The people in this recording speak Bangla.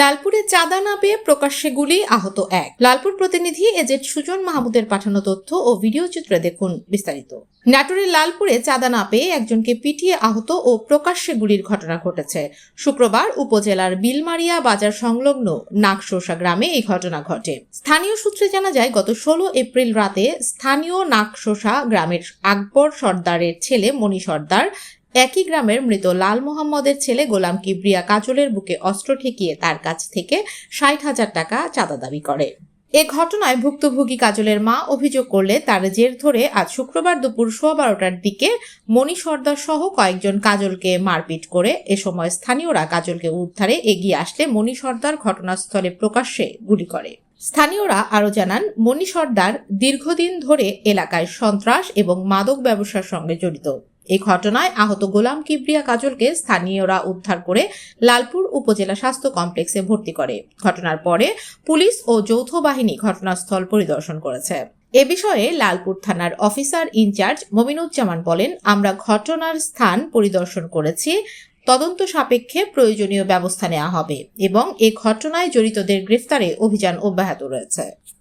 লালপুরে চাঁদা না পেয়ে প্রকাশ্যে গুলি, আহত এক। লালপুর প্রতিনিধি এজেড সুজন মাহমুদের পাঠানো তথ্য ও ভিডিও চিত্রে দেখুন বিস্তারিত। নাটোরের লালপুরে চাঁদা না পেয়ে একজনকে পিটিয়ে আহত ও প্রকাশ্যে গুলির ঘটনা ঘটেছে। শুক্রবার উপজেলার বিলমারিয়া বাজার সংলগ্ন নাকশোসা গ্রামে এই ঘটনা ঘটে। স্থানীয় সূত্রে জানা যায়, গত ষোলো এপ্রিল রাতে স্থানীয় নাকশোসা গ্রামের আকবর সর্দারের ছেলে মণি সর্দার একই গ্রামের মৃত লাল মোহাম্মদের ছেলে গোলাম কিবরিয়া কাজলের বুকে অস্ত্র ঠেকিয়ে তার কাছ থেকে ষাট হাজার টাকা চাঁদা দাবি করে। এ ঘটনায় ভুক্তভোগী কাজলের মা অভিযোগ করলে তার জের ধরে আজ শুক্রবার দুপুর সোয়া বারোটার দিকে মণি সর্দার সহ কয়েকজন কাজলকে মারপিট করে এ সময় স্থানীয়রা কাজলকে উদ্ধারে এগিয়ে আসলে মণি সর্দার ঘটনাস্থলে প্রকাশ্যে গুলি করে। স্থানীয়রা আরও জানান, মণি সর্দার দীর্ঘদিন ধরে এলাকায় সন্ত্রাস এবং মাদক ব্যবসার সঙ্গে জড়িত। এই ঘটনায় আহত গোলাম কিবরিয়া কাজলকে স্থানীয়রা উদ্ধার করে লালপুর উপজেলা স্বাস্থ্য কমপ্লেক্সে ভর্তি করে। ঘটনার পরে পুলিশ ও যৌথ বাহিনী ঘটনাস্থল পরিদর্শন করেছে। এ বিষয়ে লালপুর থানার অফিসার ইনচার্জ মমিনুজ্জামান বলেন, আমরা ঘটনার স্থান পরিদর্শন করেছি। তদন্ত সাপেক্ষে প্রয়োজনীয় ব্যবস্থা নেওয়া হবে এবং এ ঘটনায় জড়িতদের গ্রেফতারে অভিযান অব্যাহত রয়েছে।